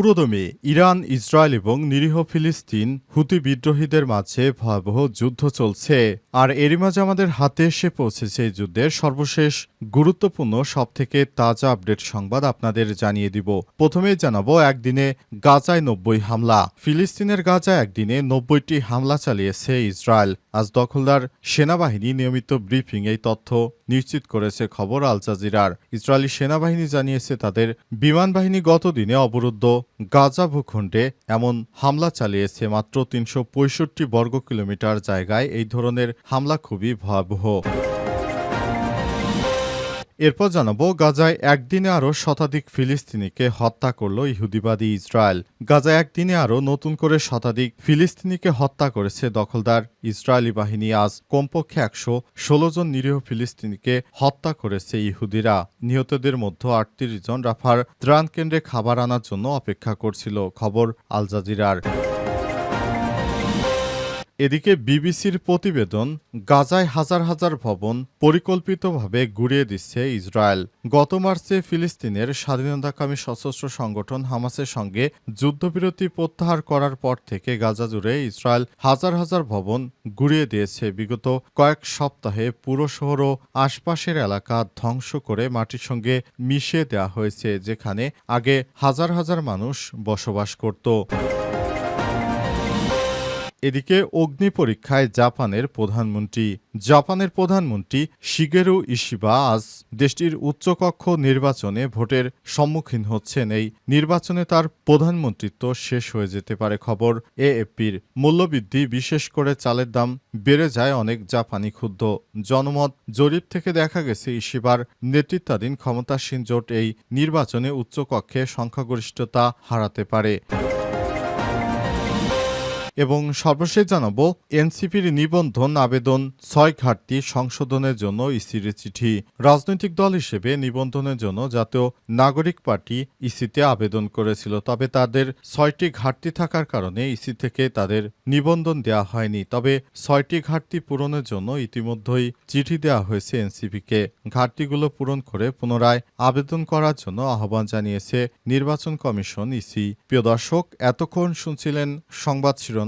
পুরোদমে Iran, Israel এবং নিরীহ ফিলিস্তিন হুতি বিদ্রোহীদের মাঝে ভয়াবহ যুদ্ধ চলছে। আর এরই মাঝে আমাদের হাতে এসে পৌঁছেছে এই যুদ্ধের সর্বশেষ গুরুত্বপূর্ণ সবথেকে তাজা আপডেট সংবাদ আপনাদের জানিয়ে দিব। প্রথমেই জানাব, একদিনে গাজায় নব্বই হামলা। ফিলিস্তিনের গাজায় একদিনে নব্বইটি হামলা চালিয়েছে ইসরায়েল। আজ দখলদার সেনাবাহিনী নিয়মিত ব্রিফিং এই তথ্য নিশ্চিত করেছে খবর আল জাজিরার। ইসরায়েলি সেনাবাহিনী জানিয়েছে তাদের বিমান বাহিনী গতদিনে অবরুদ্ধ। গাজা ভূখণ্ডে এমন হামলা চালিয়েছে মাত্র তিনশো পঁয়ষট্টি বর্গ কিলোমিটার জায়গায়। এই ধরনের হামলা খুবই ভয়াবহ। এরপর জানাব, গাজায় একদিনে আরও শতাধিক ফিলিস্তিনিকে হত্যা করল ইহুদিবাদী ইসরায়েল। গাজায় একদিনে আরও নতুন করে শতাধিক ফিলিস্তিনিকে হত্যা করেছে দখলদার ইসরায়েলি বাহিনী। আজ কমপক্ষে একশো ষোলো জন নিরীহ ফিলিস্তিনিকে হত্যা করেছে ইহুদিরা। নিহতদের মধ্যে আটত্রিশ জন রাফার ত্রাণ কেন্দ্রে খাবার আনার জন্য অপেক্ষা করছিল, খবর আল জাজিরার। এদিকে বিবিসির প্রতিবেদন গাজায় হাজার হাজার ভবন পরিকল্পিতভাবে গুড়িয়ে দিচ্ছে ইসরায়েল। গত মার্চে ফিলিস্তিনের স্বাধীনতাকামী সশস্ত্র সংগঠন হামাসের সঙ্গে যুদ্ধবিরতি প্রত্যাহার করার পর থেকে গাজা জুড়ে ইসরায়েল হাজার হাজার ভবন গুড়িয়ে দিয়েছে। বিগত কয়েক সপ্তাহে পুরো শহর ও আশপাশের এলাকা ধ্বংস করে মাটির সঙ্গে মিশিয়ে দেওয়া হয়েছে, যেখানে আগে হাজার হাজার মানুষ বসবাস করত। এদিকে অগ্নি পরীক্ষায় জাপানের প্রধানমন্ত্রী জাপানের প্রধানমন্ত্রী শিগেরু ইশিবা আজ দেশটির উচ্চকক্ষ নির্বাচনে ভোটের সম্মুখীন হচ্ছেন। এই নির্বাচনে তার প্রধানমন্ত্রিত্ব শেষ হয়ে যেতে পারে খবর এএফপির। মূল্যবৃদ্ধি বিশেষ করে চালের দাম বেড়ে যায় অনেক জাপানি ক্ষুব্ধ। জনমত জরিপ থেকে দেখা গেছে, ইশিবার নেতৃত্বাধীন ক্ষমতাসীন জোট এই নির্বাচনে উচ্চকক্ষে সংখ্যাগরিষ্ঠতা হারাতে পারে। এবং সর্বশেষ জানাব, এনসিপির নিবন্ধন আবেদন ছয় ঘাটতি সংশোধনের জন্য ইসির চিঠি। রাজনৈতিক দল হিসেবে নিবন্ধনের জন্য জাতীয় নাগরিক পার্টি ইসিতে আবেদন করেছিল, তবে তাদের ছয়টি ঘাটতি থাকার কারণে ইসি থেকে তাদের নিবন্ধন দেওয়া হয়নি। তবে ছয়টি ঘাটতি পূরণের জন্য ইতিমধ্যেই চিঠি দেওয়া হয়েছে এনসিপিকে। ঘাটতিগুলো পূরণ করে পুনরায় আবেদন করার জন্য আহ্বান জানিয়েছে নির্বাচন কমিশন ইসি। প্রিয় দর্শক, এতক্ষণ শুনছিলেন সংবাদ শিরোনাম।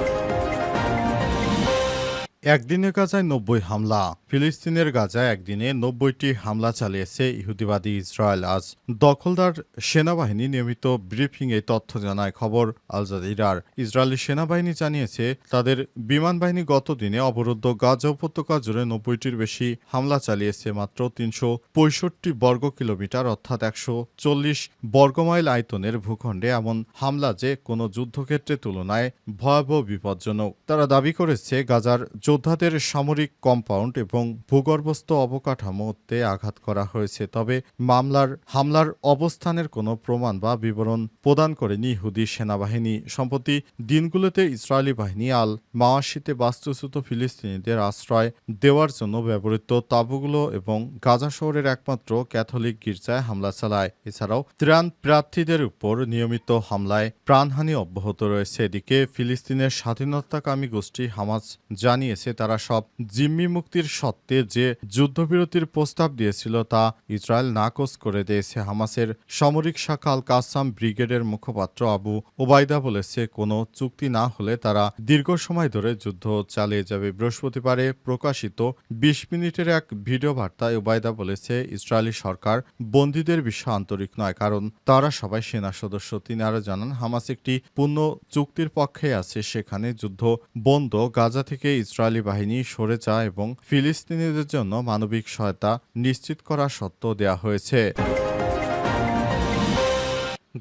একদিনে গাজায় নব্বই হামলা। ফিলিস্তিনের গাজায় একদিনে নব্বইটি হামলা চালিয়েছে ইহুদিবাদী ইসরায়েল। আজ দখলদার সেনাবাহিনী নিয়মিত ব্রিফিং এ তথ্য জানায় খবর আল জাজিরার। ইসরায়েলি সেনাবাহিনী জানিয়েছে, তাদের বিমান বাহিনী গত দিনে অবরুদ্ধ গাজা উপত্যকা জুড়ে নব্বইটির বেশি হামলা চালিয়েছে, মাত্র তিনশো পঁয়ষট্টি বর্গ কিলোমিটার, অর্থাৎ একশো চল্লিশ বর্গমাইল আয়তনের ভূখণ্ডে। এমন হামলা যে কোনো যুদ্ধক্ষেত্রের তুলনায় ভয়াবহ বিপজ্জনক। তারা দাবি করেছে, গাজার যোদ্ধাদের সামরিক কম্পাউন্ড এবং ভূগর্ভস্থ অবকাঠামোতে আঘাত করা হয়েছে, তবে মামলার, হামলার অবস্থানের কোনো প্রমাণ বা বিবরণ প্রদান করেনি ইহুদি সেনাবাহিনী। সম্প্রতি দিনগুলোতে ইসরায়েলি বাহিনী আল মাওয়াশিতে বাস্তুচ্যুত ফিলিস্তিনিদের আশ্রয় দেওয়ার জন্য ব্যবহৃত তাঁবুগুলো এবং গাজা শহরের একমাত্র ক্যাথলিক গির্জায় হামলা চালায়। এছাড়াও ত্রাণ প্রার্থীদের উপর নিয়মিত হামলায় প্রাণহানি অব্যাহত রয়েছে। এদিকে ফিলিস্তিনের স্বাধীনতাকামী গোষ্ঠী হামাজ জানিয়েছে তারা সব জিম্মি মুক্তির সত্ত্বে যে যুদ্ধবিরতির প্রস্তাব দিয়েছিল তা ইসরায়েল নাকচ করে দিয়েছে। হামাসের সামরিক শাখা আল কাসাম ব্রিগেডের মুখপাত্র আবু ওবায়দা বলেছে, কোনো চুক্তি না হলে তারা দীর্ঘ সময় ধরে যুদ্ধ চালিয়ে যাবে। বৃহস্পতিবারে প্রকাশিত বিশ মিনিটের এক ভিডিও বার্তায় ওবায়দা বলেছে, ইসরায়েলি সরকার বন্দীদের বিষয়ে আন্তরিক নয়, কারণ তারা সবাই সেনা সদস্য। তিনি আরও জানান, হামাস একটি পূর্ণ চুক্তির পক্ষে আছে, সেখানে যুদ্ধ বন্ধ। গাজা থেকে ইসরায়েলি বাহিনী সরে যায় এবং ফিলিস্তিনিদের জন্য মানবিক সহায়তা নিশ্চিত করার সত্ত্বেও দেওয়া হয়েছে।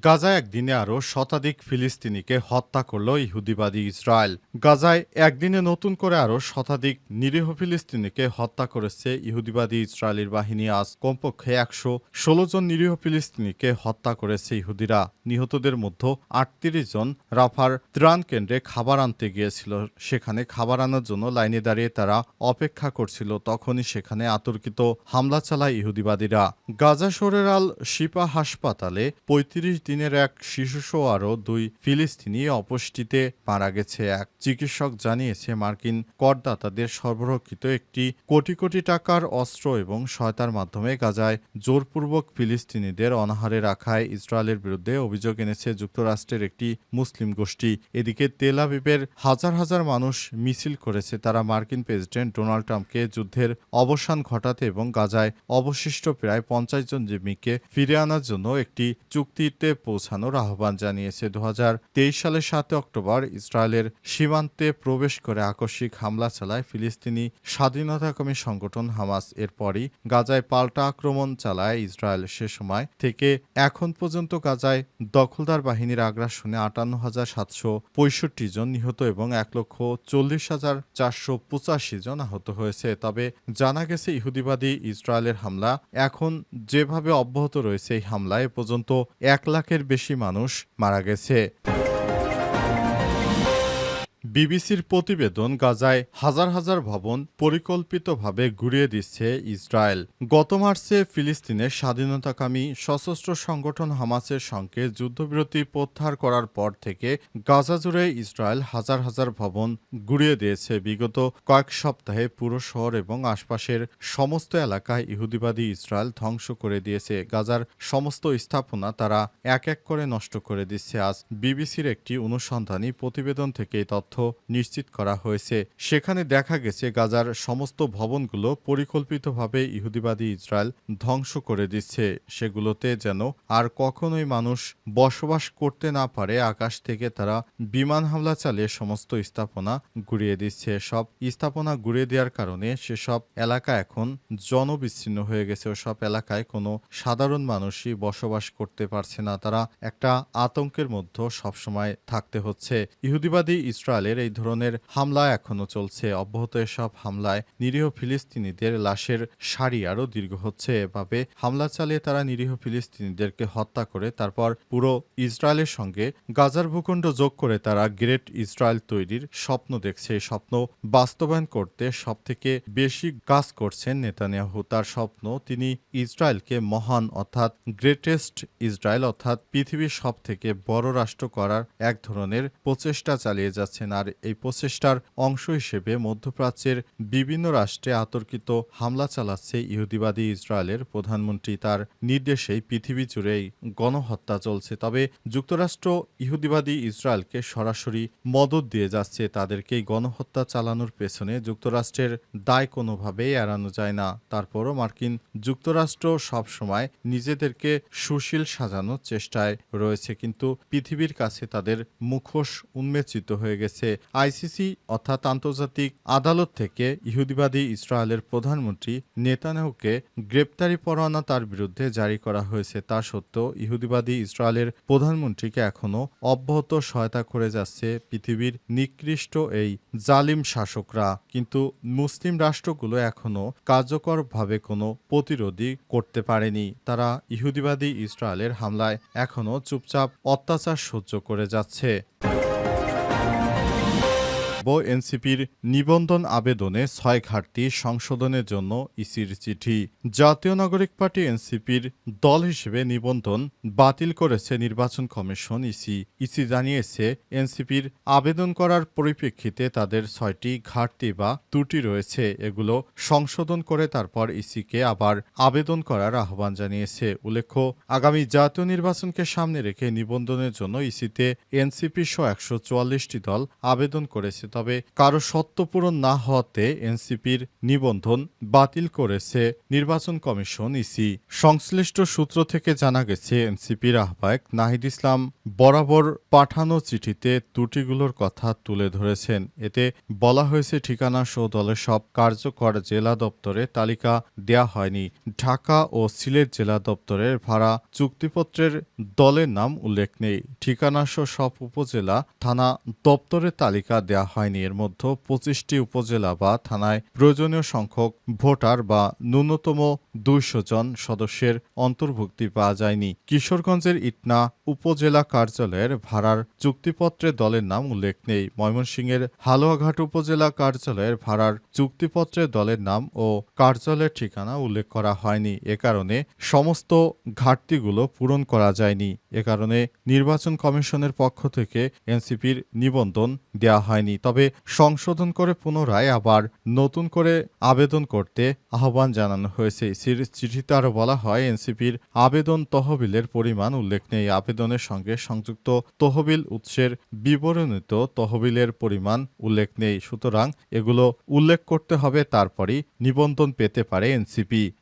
গাজায় একদিনে আরও শতাধিক ফিলিস্তিনিকে হত্যা করল ইহুদিবাদী ইসরায়েল। গাজায় একদিনে নতুন করে আরও শতাধিক নিরীহ ফিলিস্তিনিকে হত্যা করেছে ইহুদিবাদী ইসরায়েলের বাহিনী। আজ কমপক্ষে একশো ষোলো জন নিরীহ ফিলিস্তিনিকে হত্যা করেছে ইহুদিরা। নিহতদের মধ্যে আটত্রিশ জন রাফার ত্রাণ কেন্দ্রে খাবার আনতে গিয়েছিল। সেখানে খাবার আনার জন্য লাইনে দাঁড়িয়ে তারা অপেক্ষা করছিল। তখনই সেখানে আতর্কিত হামলা চালায় ইহুদিবাদীরা। গাজা শহরের আল শিপা হাসপাতালে পঁয়ত্রিশ দিনের এক শিশুসহ আরও দুই ফিলিস্তিনি অপুষ্টিতে মারা গেছে। এক চিকিৎসক জানিয়েছে, মার্কিন করদাতাদের সরবরাহকৃত একটি কোটি কোটি টাকার অস্ত্র এবং সহায়তার মাধ্যমে গাজায় জোরপূর্বক ফিলিস্তিনিদের অনাহারে রাখায় ইসরায়েলের বিরুদ্ধে অভিযোগ এনেছে যুক্তরাষ্ট্রের একটি মুসলিম গোষ্ঠী। এদিকে তেল আবিবের হাজার হাজার মানুষ মিছিল করেছে। তারা মার্কিন প্রেসিডেন্ট ডোনাল্ড ট্রাম্পকে যুদ্ধের অবসান ঘটাতে এবং গাজায় অবশিষ্ট প্রায় পঞ্চাশ জন জিম্মিকে ফিরে আনার জন্য একটি চুক্তিতে পৌঁছানোর আহ্বান জানিয়েছে। দু হাজার তেইশ সালের সাতে অক্টোবর ইসরায়েলের সীমান্তে প্রবেশ করে আকস্মিক হামলা চালায় ফিলিস্তিনি স্বাধীনতাকামী সংগঠন হামাস। এরপরই গাজায় পাল্টা আক্রমণ চালায় ইসরায়েল। সে সময় থেকে এখন পর্যন্ত গাজায় দখলদার বাহিনীর আগ্রাসনে আটান্ন হাজার সাতশো পঁয়ষট্টি জন নিহত এবং এক লক্ষ চল্লিশ হাজার চারশো পঁচাশি জন আহত হয়েছে। তবে জানা গেছে, ইহুদিবাদী ইসরায়েলের হামলা এখন যেভাবে অব্যাহত রয়েছে, এই হামলায় এ পর্যন্ত এক লাখের বেশি মানুষ মারা গেছে। বিবিসির প্রতিবেদন গাজায় হাজার হাজার ভবন পরিকল্পিতভাবে ঘুরিয়ে দিচ্ছে ইসরায়েল। গত মার্চে ফিলিস্তিনের স্বাধীনতাকামী সশস্ত্র সংগঠন হামাসের সঙ্গে যুদ্ধবিরতি প্রত্যাহার করার পর থেকে গাজা জুড়ে ইসরায়েল হাজার হাজার ভবন ঘুরিয়ে দিয়েছে। বিগত কয়েক সপ্তাহে পুরো শহর এবং আশপাশের সমস্ত এলাকায় ইহুদিবাদী ইসরায়েল ধ্বংস করে দিয়েছে। গাজার সমস্ত স্থাপনা তারা এক এক করে নষ্ট করে দিচ্ছে। আজ বিবিসির একটি অনুসন্ধানী প্রতিবেদন থেকে এই তথ্য নিশ্চিত করা হয়েছে। সেখানে দেখা গেছে, গাজার সমস্ত ভবনগুলো পরিকল্পিতভাবে ইহুদিবাদী ইসরায়েল ধ্বংস করে দিচ্ছে। সেগুলোতে যেন আর কখনোই মানুষ বসবাস করতে না পারে, আকাশ থেকে তারা বিমান হামলা চালিয়ে সমস্ত স্থাপনা গুড়িয়ে দিচ্ছে। সব স্থাপনা গুড়িয়ে দেওয়ার কারণে সেসব এলাকা এখন জনবিচ্ছিন্ন হয়ে গেছে। সব এলাকায় কোনো সাধারণ মানুষই বসবাস করতে পারছে না। তারা একটা আতঙ্কের মধ্যে সবসময় থাকতে হচ্ছে। ইহুদিবাদী ইসরায়েলের এই ধরনের হামলা এখনও চলছে। অব্যাহত এসব হামলায় নিরীহ ফিলিস্তিনিদের লাশের সারি আরও দীর্ঘ হচ্ছে। এভাবে হামলা চালিয়ে তারা নিরীহ ফিলিস্তিনিদেরকে হত্যা করে, তারপর পুরো ইসরায়েলের সঙ্গে গাজার ভূখণ্ড যোগ করে তারা গ্রেট ইসরায়েল তৈরির স্বপ্ন দেখছে। এই স্বপ্ন বাস্তবায়ন করতে সবথেকে বেশি কাজ করছেন নেতানিয়াহু। তার স্বপ্ন, তিনি ইসরায়েলকে মহান অর্থাৎ গ্রেটেস্ট ইসরায়েল অর্থাৎ পৃথিবীর সব থেকে বড় রাষ্ট্র করার এক ধরনের প্রচেষ্টা চালিয়ে যাচ্ছেন। আর এই প্রচেষ্টার অংশ হিসেবে মধ্যপ্রাচ্যের বিভিন্ন রাষ্ট্রে আতর্কিত হামলা চালাচ্ছে ইহুদিবাদী ইসরায়েলের প্রধানমন্ত্রী। তার নির্দেশেই পৃথিবী জুড়েই গণহত্যা চলছে। তবে যুক্তরাষ্ট্র ইহুদিবাদী ইসরায়েলকে সরাসরি মদত দিয়ে যাচ্ছে। তাদেরকে এই গণহত্যা চালানোর পেছনে যুক্তরাষ্ট্রের দায় কোনোভাবেই এড়ানো যায় না। তারপরও মার্কিন যুক্তরাষ্ট্র সবসময় নিজেদেরকে সুশীল সাজানোর চেষ্টায় রয়েছে। কিন্তু পৃথিবীর কাছে তাদের মুখোশ উন্মেচিত হয়ে গেছে। আইসিসি, অর্থাৎ আন্তর্জাতিক আদালত থেকে ইহুদিবাদী ইসরায়েলের প্রধানমন্ত্রী নেতানিয়াহুকে গ্রেপ্তারি পরোয়ানা তার বিরুদ্ধে জারি করা হয়েছে। তা সত্ত্বেও ইহুদিবাদী ইসরায়েলের প্রধানমন্ত্রীকে এখনও অব্যাহত সহায়তা করে যাচ্ছে পৃথিবীর নিকৃষ্ট এই জালিম শাসকরা। কিন্তু মুসলিম রাষ্ট্রগুলো এখনও কার্যকরভাবে কোনো প্রতিরোধী করতে পারেনি। তারা ইহুদিবাদী ইসরায়েলের হামলায় এখনও চুপচাপ অত্যাচার সহ্য করে যাচ্ছে। এনসিপির নিবন্ধন আবেদনে ছয় ঘাটতি সংশোধনের জন্য ইসির চিঠি। জাতীয় নাগরিক পার্টি এনসিপির দল হিসেবে নিবন্ধন বাতিল করেছে নির্বাচন কমিশন ইসি। ইসি জানিয়েছে, এনসিপির আবেদন করার পরিপ্রেক্ষিতে তাদের ছয়টি ঘাটতি বা ত্রুটি রয়েছে, এগুলো সংশোধন করে তারপর ইসিকে আবার আবেদন করার আহ্বান জানিয়েছে। উল্লেখ্য, আগামী জাতীয় নির্বাচনকে সামনে রেখে নিবন্ধনের জন্য ইসিতে এনসিপি সহ একশো দল আবেদন করেছে। তবে কারও সত্য পূরণ না হওয়াতে এনসিপির নিবন্ধন বাতিল করেছে নির্বাচন কমিশন ইসি। সংশ্লিষ্ট সূত্র থেকে জানা গেছে, এনসিপির আহ্বায়ক নাহিদ ইসলাম বরাবর পাঠানো চিঠিতে ত্রুটিগুলোর কথা তুলে ধরেছেন। এতে বলা হয়েছে, ঠিকানা সহ দলের সব কার্যকর জেলা দপ্তরে তালিকা দেয়া হয়নি। ঢাকা ও সিলেট জেলা দপ্তরের ভাড়া চুক্তিপত্রের দলের নাম উল্লেখ নেই। ঠিকানা সহ সব উপজেলা থানা দপ্তরের তালিকা দেয়া হয়নি। এর মধ্যে পঁচিশটি উপজেলা বা থানায় প্রয়োজনীয় সংখ্যক ভোটার বা ন্যূনতম দুইশো জন সদস্যের অন্তর্ভুক্তি পাওয়া যায়নি। কিশোরগঞ্জের ইটনা উপজেলা কার্যালয়ের ভাড়ার চুক্তিপত্রে দলের নাম উল্লেখ নেই। ময়মনসিংহের হালুয়াঘাট উপজেলা কার্যালয়ের ভাড়ার চুক্তিপত্রে দলের নাম ও কার্যালয়ের ঠিকানা উল্লেখ করা হয়নি। এ কারণে সমস্ত ঘাটতিগুলো পূরণ করা যায়নি। এ কারণে নির্বাচন কমিশনের পক্ষ থেকে এনসিপির নিবন্ধন দেওয়া হয়নি। তবে সংশোধন করে পুনরায় আবার নতুন করে আবেদন করতে আহ্বান জানানো হয়েছে। ইসির চিঠিতে আরও বলা হয়, এনসিপির আবেদন তহবিলের পরিমাণ উল্লেখ নেই। আবেদনের সঙ্গে সংযুক্ত তহবিল উৎসের বিবরণিত তহবিলের পরিমাণ উল্লেখ নেই। সুতরাং এগুলো উল্লেখ করতে হবে, তারপরই নিবন্ধন পেতে পারে এনসিপি।